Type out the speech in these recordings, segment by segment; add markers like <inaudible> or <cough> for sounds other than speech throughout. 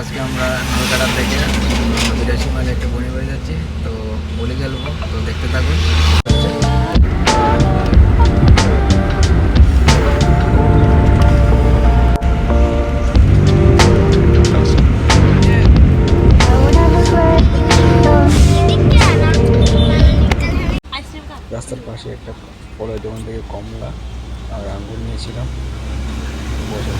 আজকে আমরা নলকাটা থেকে বিরাশি মাইল একটা বনি বাড়ি যাচ্ছি তো বলে গেলবো তো দেখতে থাকুন। রাস্তার পাশে একটা ফলের দোকান থেকে কমলা আর আঙ্গুর নিয়েছিলাম। বসে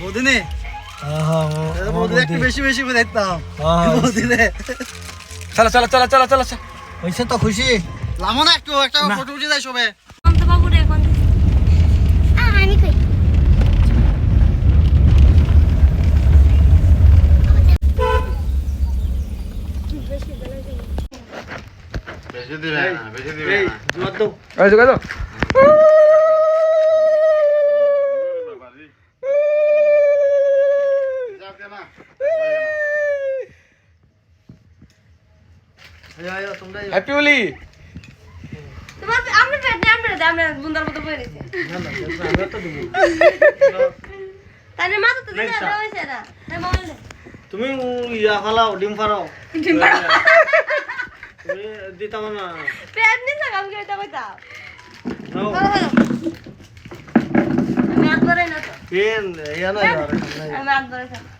বৌদিনে? বৌদিনে একটু বেশি বেশি দেখতাম। বৌদিনে। চলো চলো চলো চলো চলো চলো। হয়েছে তো খুশি। লামো না একটু একটা ফটো উঠে যায় সবে। বেশি দিবে না বেশি দিবে এই না। জোয়ার দাও এই তো, এই তো। আয়ো আয়ো তোমরা হ্যাপি হোলি তোমার আমরা পেটে আমরা দে আমরা বুন্দার মতো বই রইছে না না আমরা তো দেবো তাহলে মাথা তো না তুমি ইয়া ডিম ফালাও পাড়া দিতাম না পেট নি না কাম করতে কইতা নাও আমি আগ ধরে না তো পেন ইয়া না আমি ধরে থাম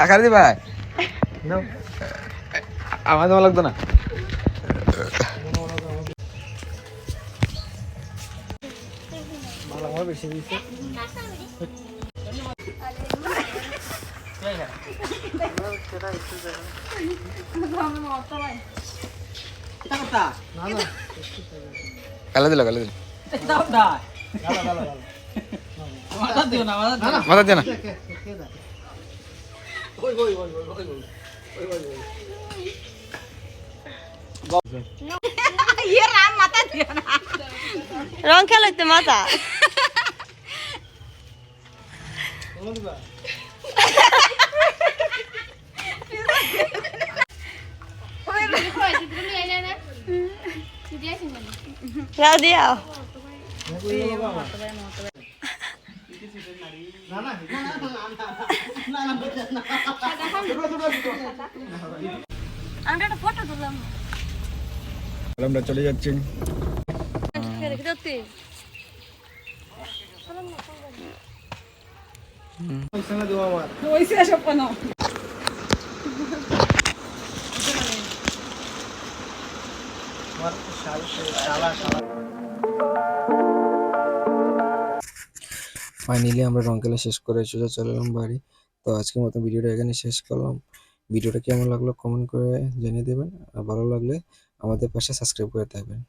আকার দি ভাই নাও আমার তোমার লাগতো না। ভালো <laughs> গালা দিল মাথা দিও না রং খেলাইতে মাথা। Ya dia. Salam udah cari jacin. Salam. Hmm. Salam. Salam. Salam. Salam. Salam. Salam. Salam. Salam. Salam. Salam. Salam. Salam. Salam. Salam. Salam. Finally আমরা রং খেলা শেষ করে চলে চলে এলাম বাড়ি। তো আজকের মতো ভিডিওটা এখানে শেষ করলাম। ভিডিওটা কেমন লাগল কমেন্ট করে জানিয়ে দেবেন। আর ভালো লাগলে আমাদের পাশে সাবস্ক্রাইব করে থাকবেন।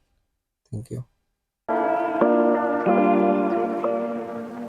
Thank you